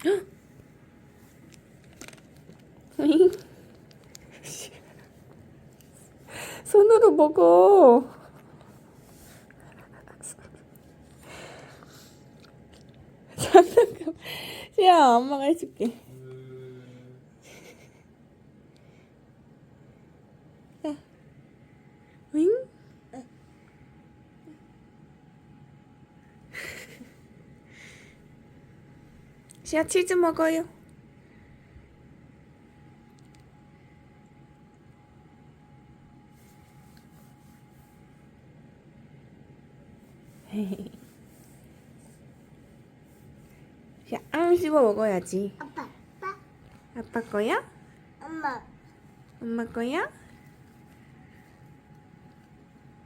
손으로 먹어. 장난감. 시야, 엄마가 해줄게. 시야 치즈 먹어요. 야, 앙 씹어 먹어야지. 아빠, 아빠, 아빠 거야? 엄마. 엄마 거야?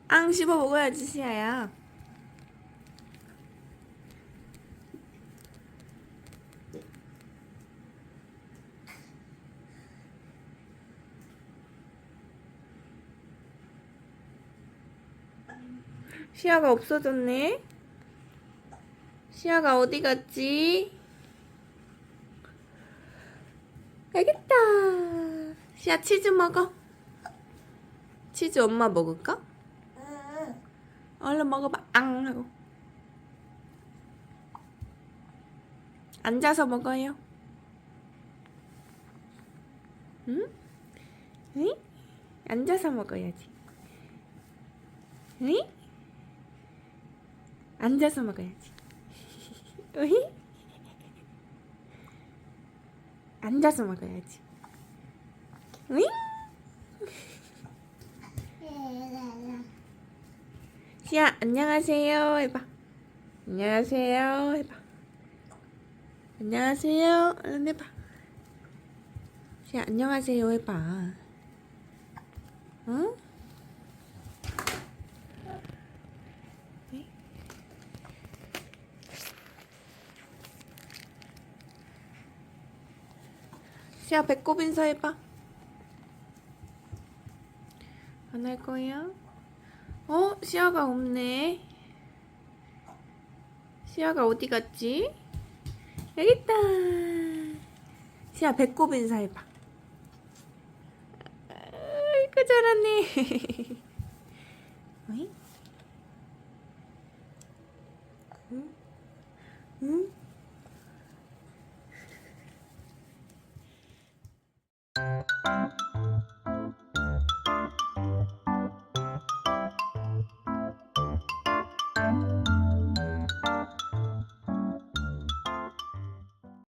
앙 씹어 먹어야지, 시아야. 시아가 없어졌네. 시아가 어디 갔지? 알겠다. 시아 치즈 먹어. 치즈 엄마 먹을까? 응. 얼른 먹어봐. 앙 하고. 앉아서 먹어요. 응? 응? 앉아서 먹어야지. 응? 앉아서 먹어야지. 응? 앉아서 먹어야지. 응? 시아 안녕하세요 해봐. 안녕하세요 해봐. 안녕하세요 얼른 해봐. 시아 안녕하세요 해봐. 응? 시아 배꼽 인사 해봐. 안 할 거야? 어? 시아가 없네. 시아가 어디 갔지? 여기 있다. 시아 배꼽 인사해봐. 아이고 잘하네. 어이?